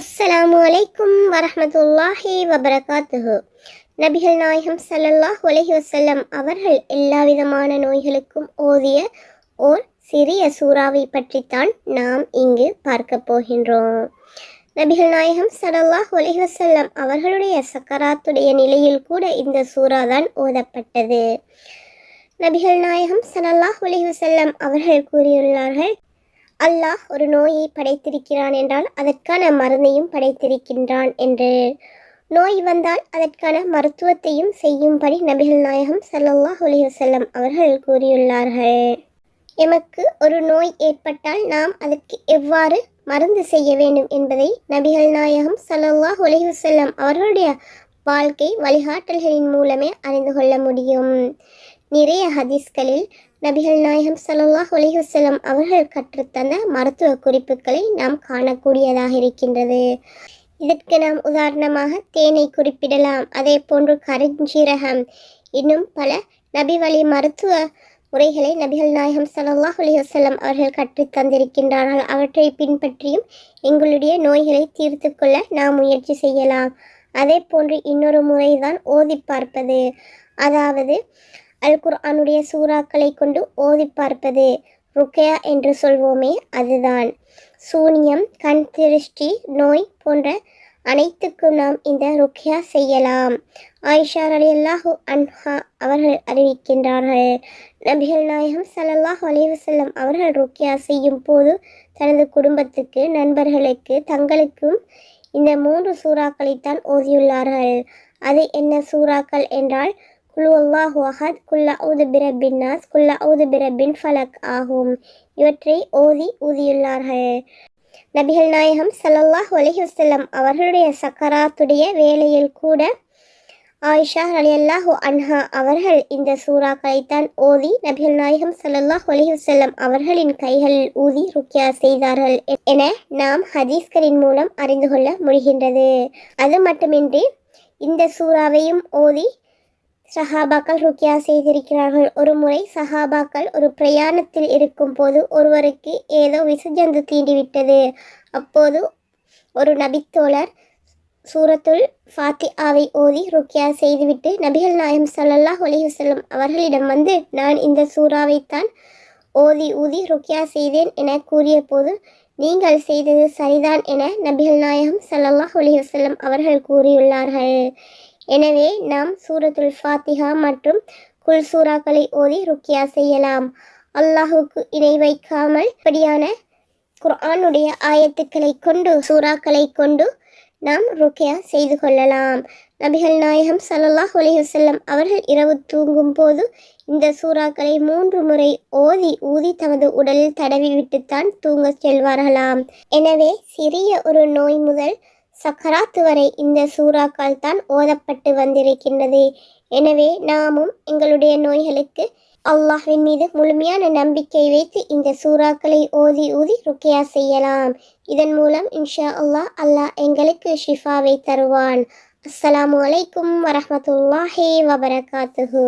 அஸ்ஸலாமு அலைக்கும் வரமத்துல்லாஹி வபரகாத்துஹு. நபிகள் நாயகம் சல்லல்லாஹ் உலகி வசல்லம் அவர்கள் எல்லா விதமான நோய்களுக்கும் ஓதிய ஓர் சிறிய சூறாவை பற்றித்தான் நாம் இங்கு பார்க்க போகின்றோம். நபிகள் நாயகம் சல்லல்லாஹ் உலகி வசல்லம் அவர்களுடைய சக்கராத்துடைய நிலையில் கூட இந்த சூறா தான் ஓதப்பட்டது. நபிகள் நாயகம் சல்லல்லாஹ் உலகி வசல்லம் அவர்கள் கூறியுள்ளார்கள் அல்லாஹ் ஒரு நோயை படைத்திருக்கிறான் என்றால் அதற்கான மருந்தையும் படைத்திருக்கின்றான் என்று. நோய் வந்தால் அதற்கான மருத்துவத்தையும் செய்யும்படி நபிகள் நாயகம் சல்லாஹ் அலைஹி அவர்கள் கூறியுள்ளார்கள். எமக்கு ஒரு நோய் ஏற்பட்டால் நாம் அதற்கு எவ்வாறு மருந்து செய்ய வேண்டும் என்பதை நபிகள் நாயகம் சல்லாஹ் அலைஹி அவர்களுடைய வாழ்க்கை வழிகாட்டல்களின் மூலமே அறிந்து கொள்ள முடியும். நிறைய ஹதீஸ்களில் நபிகள் நாயகம் ஸல்லல்லாஹு அலைஹி அவர்கள் கற்றுத்தந்த மருத்துவ குறிப்புகளை நாம் காணக்கூடியதாக இருக்கின்றது. இதற்கு நாம் உதாரணமாக தேனை குறிப்பிடலாம். அதே போன்று கருஞ்சீரகம் இன்னும் பல நபி வழி மருத்துவ முறைகளை நபிகள் நாயகம் ஸல்லல்லாஹு அலைஹி அவர்கள் கற்றுத் தந்திருக்கின்றார்கள். அவற்றை பின்பற்றியும் எங்களுடைய நோய்களை தீர்த்து கொள்ள நாம் முயற்சி செய்யலாம். அதே போன்று இன்னொரு முறைதான் ஓதி பார்ப்பது. அதாவது அல் குர்ஆனுடைய சூறாக்களை கொண்டு ஓதி பார்ப்பது. ருக்கையா என்று சொல்வோமே அதுதான். சூனியம் கண் திருஷ்டி நோய் போன்ற அனைத்துக்கும் நாம் இந்த ருக்கியா செய்யலாம். ஆயிஷா ரலியல்லாஹு அன்ஹா அவர்கள் அறிவிக்கின்றார்கள். நபிகள் நாயகம் ஸல்லல்லாஹு அலிவசல்லம் அவர்கள் ருக்கியா செய்யும் போது தனது குடும்பத்துக்கு நண்பர்களுக்கு தங்களுக்கும் இந்த மூன்று சூறாக்களைத்தான் ஓதியுள்ளார்கள். அது என்ன சூறாக்கள் என்றால் குல் அல்லாஹு அஹத் குல் அவுது பிரபின் நாஸ் குல் அவுது பிரபின் ஃபலக் ஆகும் இவற்றை ஓதி ஊதியுள்ளார்கள். நபிகள் நாயகம் சல்லல்லாஹ் அலைஹி அவர்களுடைய சக்கராத்துடைய வேலையில் கூட ஆயிஷா அலி ரலியல்லாஹு அன்ஹா அவர்கள் இந்த சூறாக்களைத்தான் ஓதி நபிகள் நாயகம் சல்லல்லாஹ் அலைஹி அவர்களின் கைகளில் ஊதி ருக்கியா செய்தார்கள் என நாம் ஹதீஸ்களின் மூலம் அறிந்து கொள்ள முடிகின்றது. அது மட்டுமின்றி இந்த சூறாவையும் ஓதி சஹாபாக்கள் ருக்கியா செய்திருக்கிறார்கள். ஒரு முறை சஹாபாக்கள் ஒரு பிரயாணத்தில் இருக்கும் போது ஒருவருக்கு ஏதோ விசஜந்து தீண்டிவிட்டது. அப்போது ஒரு நபித்தோழர் சூரத்துல் ஃபாத்தியாவை ஓதி ருக்கியா செய்துவிட்டு நபிகள் நாயம் சல்லல்லா ஒலிஹசல்லம் அவர்களிடம் வந்து நான் இந்த சூறாவைத்தான் ஓதி ஊதி ருக்கியா செய்தேன் என கூறிய போது நீங்கள் செய்தது சரிதான் என நபிகள் நாயகம் சல்லல்லாஹ் ஒலிஹசல்லம் அவர்கள் கூறியுள்ளார்கள். எனவே நாம் சூரத்துல் ஃபாத்திஹா மற்றும் குல் சூறாக்களை ஓதி ருக்கியா செய்யலாம். அல்லாஹுக்கு இணை வைக்காமல் இப்படியான குர்ஆனுடைய ஆயத்துக்களை கொண்டு சூறாக்களை கொண்டு நாம் ருக்கியா செய்து கொள்ளலாம். நபிகள் நாயகம் சல்லாஹ் அலைஹி அவர்கள் இரவு தூங்கும் போது இந்த சூறாக்களை மூன்று முறை ஓதி ஊதி தமது உடலில் தடவி விட்டுத்தான் தூங்கச் செல்வார்களாம். எனவே சிறிய ஒரு நோய் முதல் சக்கராத்து வரை இந்த சூறாக்கள் தான் ஓதப்பட்டு வந்திருக்கின்றது. எனவே நாமும் எங்களுடைய நோய்களுக்கு அல்லாஹ்வின் மீது முழுமையான நம்பிக்கை வைத்து இந்த சூறாக்களை ஓதி ஊதி ருக்கியா செய்யலாம். இதன் மூலம் இன்ஷா அல்லாஹ் அல்லாஹ் எங்களுக்கு ஷிஃபாவை தருவான். அஸ்ஸலாமு அலைக்கும் வரஹ்மத்துல்லாஹி வபரகாத்துஹு.